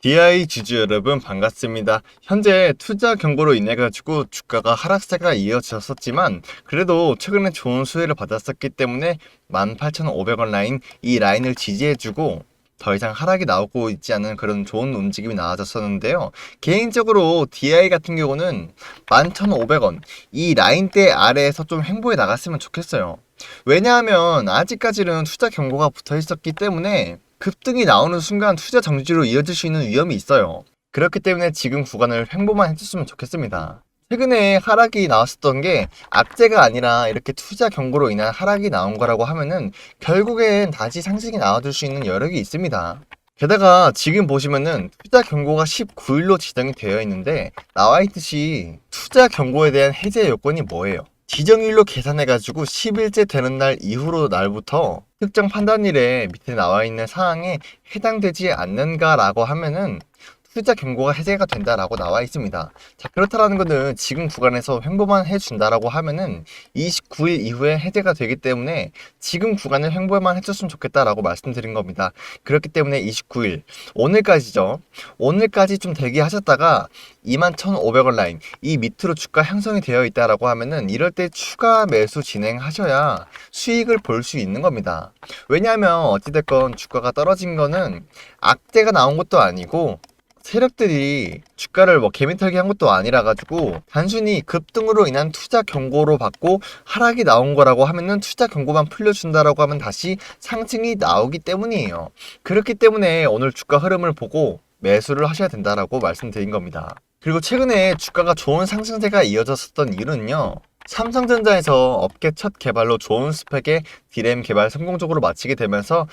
DI 주주 여러분 반갑습니다. 현재 투자 경고로 인해 가지고 주가가 하락세가 이어졌었지만 그래도 최근에 좋은 수혜를 받았었기 때문에 18,500원 라인 이 라인을 지지해주고 더 이상 하락이 나오고 있지 않은 그런 좋은 움직임이 나와졌었는데요. 개인적으로 DI 같은 경우는 11,500원 이 라인대 아래에서 좀 행보해 나갔으면 좋겠어요. 왜냐하면 아직까지는 투자 경고가 붙어 있었기 때문에 급등이 나오는 순간 투자 정지로 이어질 수 있는 위험이 있어요. 그렇기 때문에 지금 구간을 횡보만 해줬으면 좋겠습니다. 최근에 하락이 나왔었던 게 악재가 아니라 이렇게 투자 경고로 인한 하락이 나온 거라고 하면은 결국엔 다시 상승이 나와줄 수 있는 여력이 있습니다. 게다가 지금 보시면은 투자 경고가 19일로 지정이 되어 있는데 나와 있듯이 투자 경고에 대한 해제 요건이 뭐예요? 지정일로 계산해가지고 10일째 되는 날 이후로 날부터 특정 판단일에 밑에 나와 있는 사항에 해당되지 않는가라고 하면은 투자 경고가 해제가 된다라고 나와 있습니다. 자, 그렇다라는 것은 지금 구간에서 횡보만 해준다라고 하면은 29일 이후에 해제가 되기 때문에 지금 구간을 횡보만 해줬으면 좋겠다라고 말씀드린 겁니다. 그렇기 때문에 29일, 오늘까지죠. 오늘까지 좀 대기하셨다가 21,500원 라인, 이 밑으로 주가 형성이 되어 있다라고 하면은 이럴 때 추가 매수 진행하셔야 수익을 볼 수 있는 겁니다. 왜냐하면 어찌됐건 주가가 떨어진 거는 악재가 나온 것도 아니고 세력들이 주가를 뭐 개미털기 한 것도 아니라 가지고 단순히 급등으로 인한 투자 경고로 받고 하락이 나온 거라고 하면은 투자 경고만 풀려준다라고 하면 다시 상승이 나오기 때문이에요. 그렇기 때문에 오늘 주가 흐름을 보고 매수를 하셔야 된다라고 말씀드린 겁니다. 그리고 최근에 주가가 좋은 상승세가 이어졌었던 이유는요. 삼성전자에서 업계 첫 개발로 좋은 스펙의 디램 개발 성공적으로 마치게 되면서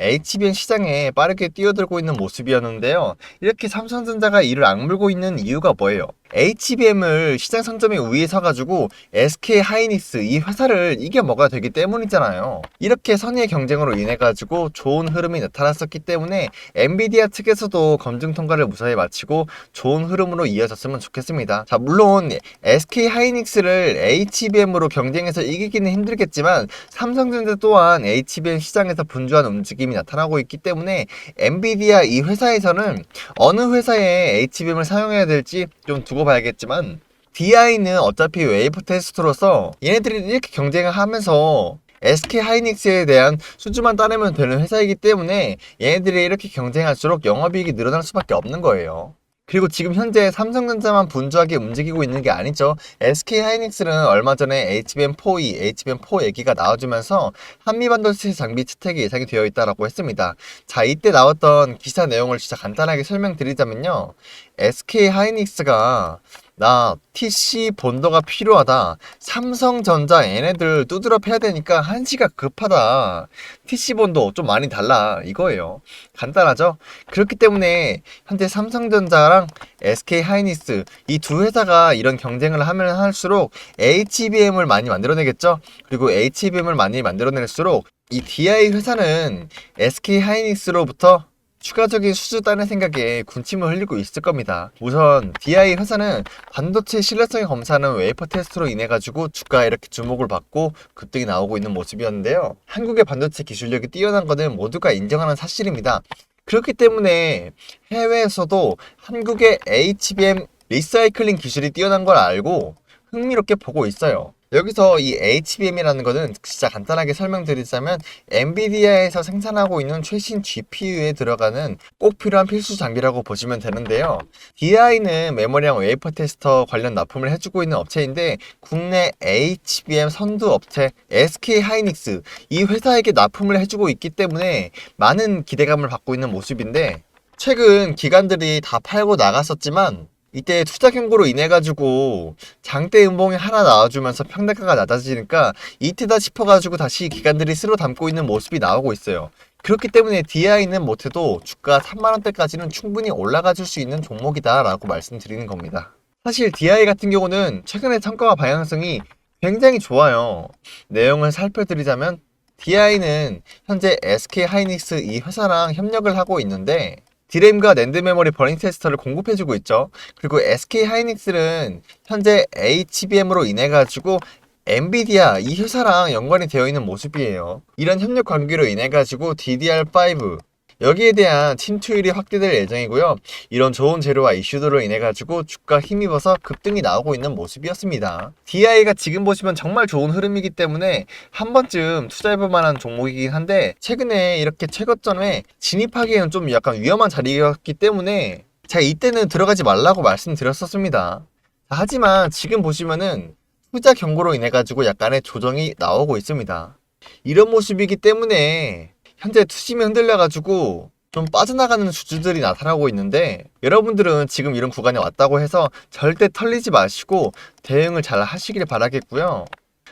HBM 시장에 빠르게 뛰어들고 있는 모습이었는데요. 이렇게 삼성전자가 이를 악물고 있는 이유가 뭐예요? HBM을 시장 선점에 위에 서 가지고 SK 하이닉스 이 회사를 이겨 먹어야 되기 때문이잖아요. 이렇게 선의의 경쟁으로 인해 가지고 좋은 흐름이 나타났었기 때문에 엔비디아 측에서도 검증 통과를 무사히 마치고 좋은 흐름으로 이어졌으면 좋겠습니다. 자, 물론 SK 하이닉스를 HBM으로 경쟁해서 이기기는 힘들겠지만 삼성전자 또한 HBM 시장에서 분주한 움직임이 나타나고 있기 때문에 엔비디아 이 회사에서는 어느 회사에 HBM을 사용해야 될지 좀 두고 봐야겠지만 DI는 어차피 웨이브 테스트로서 얘네들이 이렇게 경쟁을 하면서 SK 하이닉스에 대한 수주만 따내면 되는 회사이기 때문에 얘네들이 이렇게 경쟁할수록 영업이익이 늘어날 수밖에 없는 거예요. 그리고 지금 현재 삼성전자만 분주하게 움직이고 있는 게 아니죠. SK 하이닉스는 얼마 전에 HBM4E, HBM4 얘기가 나와주면서 한미 반도체 장비 채택이 예상이 되어 있다라고 했습니다. 자, 이때 나왔던 기사 내용을 진짜 간단하게 설명드리자면요. SK 하이닉스가 나 TC 본더가 필요하다. 삼성전자 얘네들 두드러 패야 되니까 한시가 급하다. TC 본더 좀 많이 달라. 이거예요. 간단하죠? 그렇기 때문에 현재 삼성전자랑 SK 하이닉스 이 두 회사가 이런 경쟁을 하면 할수록 HBM을 많이 만들어내겠죠? 그리고 HBM을 많이 만들어낼수록 이 DI 회사는 SK 하이닉스로부터 추가적인 수주 따는 생각에 군침을 흘리고 있을 겁니다. 우선 DI 회사는 반도체 신뢰성을 검사하는 웨이퍼 테스트로 인해 가지고 주가에 이렇게 주목을 받고 급등이 나오고 있는 모습이었는데요. 한국의 반도체 기술력이 뛰어난 것은 모두가 인정하는 사실입니다. 그렇기 때문에 해외에서도 한국의 HBM 리사이클링 기술이 뛰어난 걸 알고 흥미롭게 보고 있어요. 여기서 이 HBM이라는 것은 진짜 간단하게 설명드리자면 엔비디아에서 생산하고 있는 최신 GPU에 들어가는 꼭 필요한 필수 장비라고 보시면 되는데요. DI는 메모리랑 웨이퍼 테스터 관련 납품을 해주고 있는 업체인데 국내 HBM 선두 업체 SK 하이닉스 이 회사에게 납품을 해주고 있기 때문에 많은 기대감을 받고 있는 모습인데 최근 기관들이 다 팔고 나갔었지만 이때 투자 경고로 인해 가지고 장대 음봉이 하나 나와주면서 평단가가 낮아지니까 이때다 싶어가지고 다시 기관들이 쓸어 담고 있는 모습이 나오고 있어요. 그렇기 때문에 DI는 못해도 주가 3만원대까지는 충분히 올라가 줄 수 있는 종목이다라고 말씀드리는 겁니다. 사실 DI 같은 경우는 최근의 성과와 방향성이 굉장히 좋아요. 내용을 살펴드리자면 DI는 현재 SK 하이닉스 이 회사랑 협력을 하고 있는데 디램과 낸드 메모리 버닝 테스터를 공급해주고 있죠. 그리고 SK 하이닉스는 현재 HBM으로 인해 가지고 엔비디아 이 회사랑 연관이 되어 있는 모습이에요. 이런 협력 관계로 인해 가지고 DDR5 여기에 대한 침투율이 확대될 예정이고요. 이런 좋은 재료와 이슈들로 인해 가지고 주가 힘입어서 급등이 나오고 있는 모습이었습니다. DI가 지금 보시면 정말 좋은 흐름이기 때문에 한 번쯤 투자해볼 만한 종목이긴 한데 최근에 이렇게 최고점에 진입하기에는 좀 약간 위험한 자리였기 때문에 제가 이때는 들어가지 말라고 말씀드렸었습니다. 하지만 지금 보시면은 투자 경고로 인해 가지고 약간의 조정이 나오고 있습니다. 이런 모습이기 때문에 현재 투심이 흔들려 가지고 좀 빠져나가는 주주들이 나타나고 있는데 여러분들은 지금 이런 구간에 왔다고 해서 절대 털리지 마시고 대응을 잘 하시길 바라겠고요.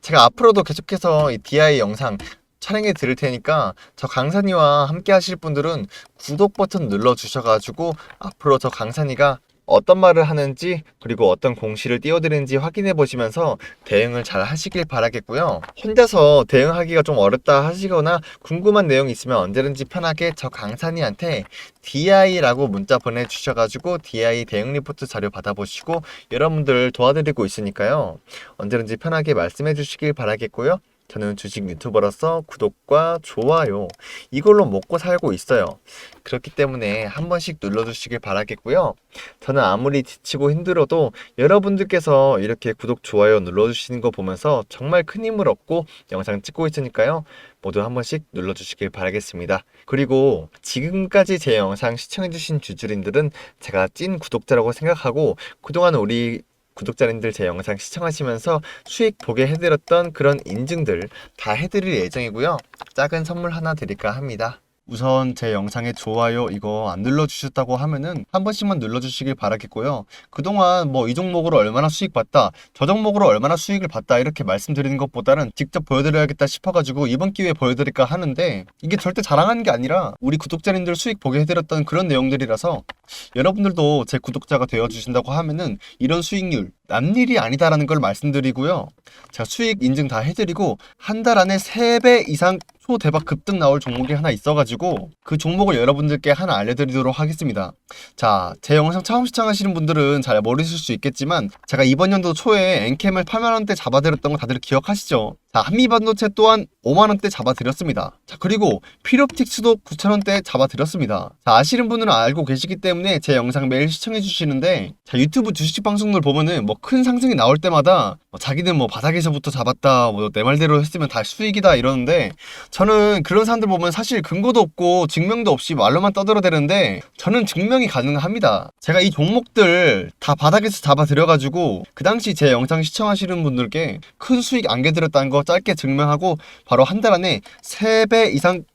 제가 앞으로도 계속해서 이 DI 영상 촬영해 드릴 테니까 저 강산이와 함께 하실 분들은 구독 버튼 눌러 주셔가지고 앞으로 저 강산이가 어떤 말을 하는지 그리고 어떤 공시를 띄워드리는지 확인해 보시면서 대응을 잘 하시길 바라겠고요. 혼자서 대응하기가 좀 어렵다 하시거나 궁금한 내용이 있으면 언제든지 편하게 저 강산이한테 DI라고 문자 보내주셔가지고 DI 대응 리포트 자료 받아보시고 여러분들 도와드리고 있으니까요. 언제든지 편하게 말씀해 주시길 바라겠고요. 저는 주식 유튜버로서 구독과 좋아요 이걸로 먹고 살고 있어요. 그렇기 때문에 한 번씩 눌러주시길 바라겠고요. 저는 아무리 지치고 힘들어도 여러분들께서 이렇게 구독, 좋아요 눌러주시는 거 보면서 정말 큰 힘을 얻고 영상 찍고 있으니까요. 모두 한 번씩 눌러주시길 바라겠습니다. 그리고 지금까지 제 영상 시청해주신 주주님들은 제가 찐 구독자라고 생각하고 그동안 우리 구독자님들 제 영상 시청하시면서 수익 보게 해드렸던 그런 인증들 다 해드릴 예정이고요. 작은 선물 하나 드릴까 합니다. 우선 제 영상에 좋아요 이거 안 눌러주셨다고 하면은 한 번씩만 눌러주시길 바라겠고요. 그동안 뭐 이 종목으로 얼마나 수익 봤다, 저 종목으로 얼마나 수익을 봤다 이렇게 말씀드리는 것보다는 직접 보여드려야겠다 싶어가지고 이번 기회에 보여드릴까 하는데 이게 절대 자랑하는 게 아니라 우리 구독자님들 수익 보게 해드렸던 그런 내용들이라서 여러분들도 제 구독자가 되어주신다고 하면은 이런 수익률 남일이 아니다라는 걸 말씀드리고요. 제가 수익 인증 다 해드리고 한 달 안에 3배 이상 초대박 급등 나올 종목이 하나 있어가지고 그 종목을 여러분들께 하나 알려드리도록 하겠습니다. 자, 제 영상 처음 시청하시는 분들은 잘 모르실 수 있겠지만 제가 이번 연도 초에 엔캠을 8만원대 잡아드렸던 거 다들 기억하시죠? 자, 한미반도체 또한 5만원대 잡아드렸습니다. 자, 그리고 피롭틱스도 9천원대 잡아드렸습니다. 자, 아시는 분은 알고 계시기 때문에 제 영상 매일 시청해 주시는데 자, 유튜브 주식 방송들 보면은 뭐 큰 상승이 나올 때마다 뭐 자기는 뭐 바닥에서부터 잡았다, 뭐 내 말대로 했으면 다 수익이다 이러는데 저는 그런 사람들 보면 사실 근거도 없고 증명도 없이 말로만 떠들어대는데 저는 증명이 가능합니다. 제가 이 종목들 다 바닥에서 잡아드려가지고 그 당시 제 영상 시청하시는 분들께 큰 수익 안겨드렸다는 거 짧게 증명하고 바로 한 달 안에 3배 이상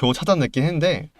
겨우 찾아냈긴 했는데 자,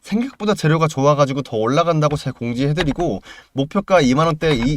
생각보다 재료가 좋아가지고 더 올라간다고 제가 공지해드리고 목표가 2만원대 이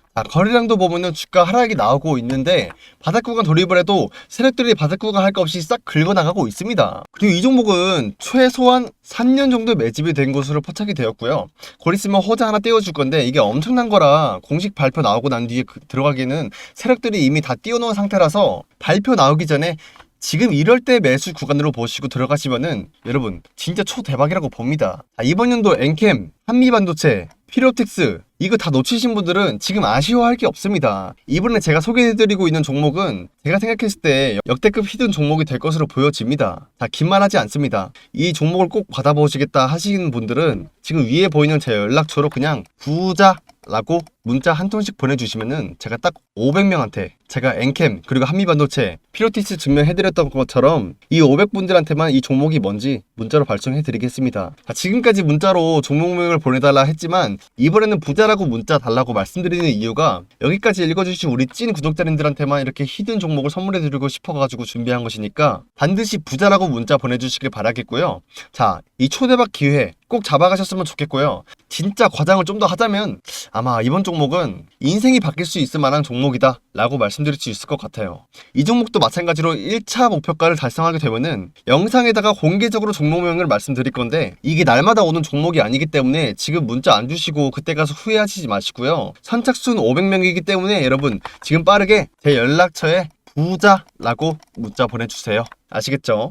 자, 거래량도 보면은 주가 하락이 나오고 있는데 바닥 구간 돌입을 해도 세력들이 바닥 구간 할거 없이 싹 긁어나가고 있습니다. 그리고 이 종목은 최소한 3년 정도 매집이 된 것으로 포착이 되었고요. 곧 있으면 호재 하나 띄워줄 건데 이게 엄청난 거라 공식 발표 나오고 난 뒤에 그- 들어가기는 세력들이 이미 다 띄워놓은 상태라서 발표 나오기 전에 지금 이럴 때 매수 구간으로 보시고 들어가시면은 여러분 진짜 초대박이라고 봅니다. 자, 이번 연도 엔캠, 한미반도체, 피로틱스 이거 다 놓치신 분들은 지금 아쉬워할 게 없습니다. 이번에 제가 소개해드리고 있는 종목은 제가 생각했을 때 역대급 히든 종목이 될 것으로 보여집니다. 자, 긴말 하지 않습니다. 이 종목을 꼭 받아보시겠다 하시는 분들은 지금 위에 보이는 제 연락처로 그냥 부자 라고 문자 한 통씩 보내주시면은 제가 딱 500명한테 제가 엔캠 그리고 한미반도체 피로티스 증명해드렸던 것처럼 이 500분들한테만 이 종목이 뭔지 문자로 발송해드리겠습니다. 자, 지금까지 문자로 종목명을 보내달라 했지만 이번에는 부자라고 문자 달라고 말씀드리는 이유가 여기까지 읽어주신 우리 찐 구독자님들한테만 이렇게 히든 종목을 선물해드리고 싶어가지고 준비한 것이니까 반드시 부자라고 문자 보내주시길 바라겠고요. 자, 이 초대박 기회 꼭 잡아가셨으면 좋겠고요. 진짜 과장을 좀 더 하자면 아마 이번 종목은 인생이 바뀔 수 있을 만한 종목이다 라고 말씀드릴 수 있을 것 같아요. 이 종목도 마찬가지로 1차 목표가를 달성하게 되면은 영상에다가 공개적으로 종목명을 말씀드릴 건데 이게 날마다 오는 종목이 아니기 때문에 지금 문자 안 주 시고 그때 가서 후회하시지 마시고요. 선착순 500명이기 때문에 여러분 지금 빠르게 제 연락처에 부자라고 문자 보내주세요. 아시겠죠?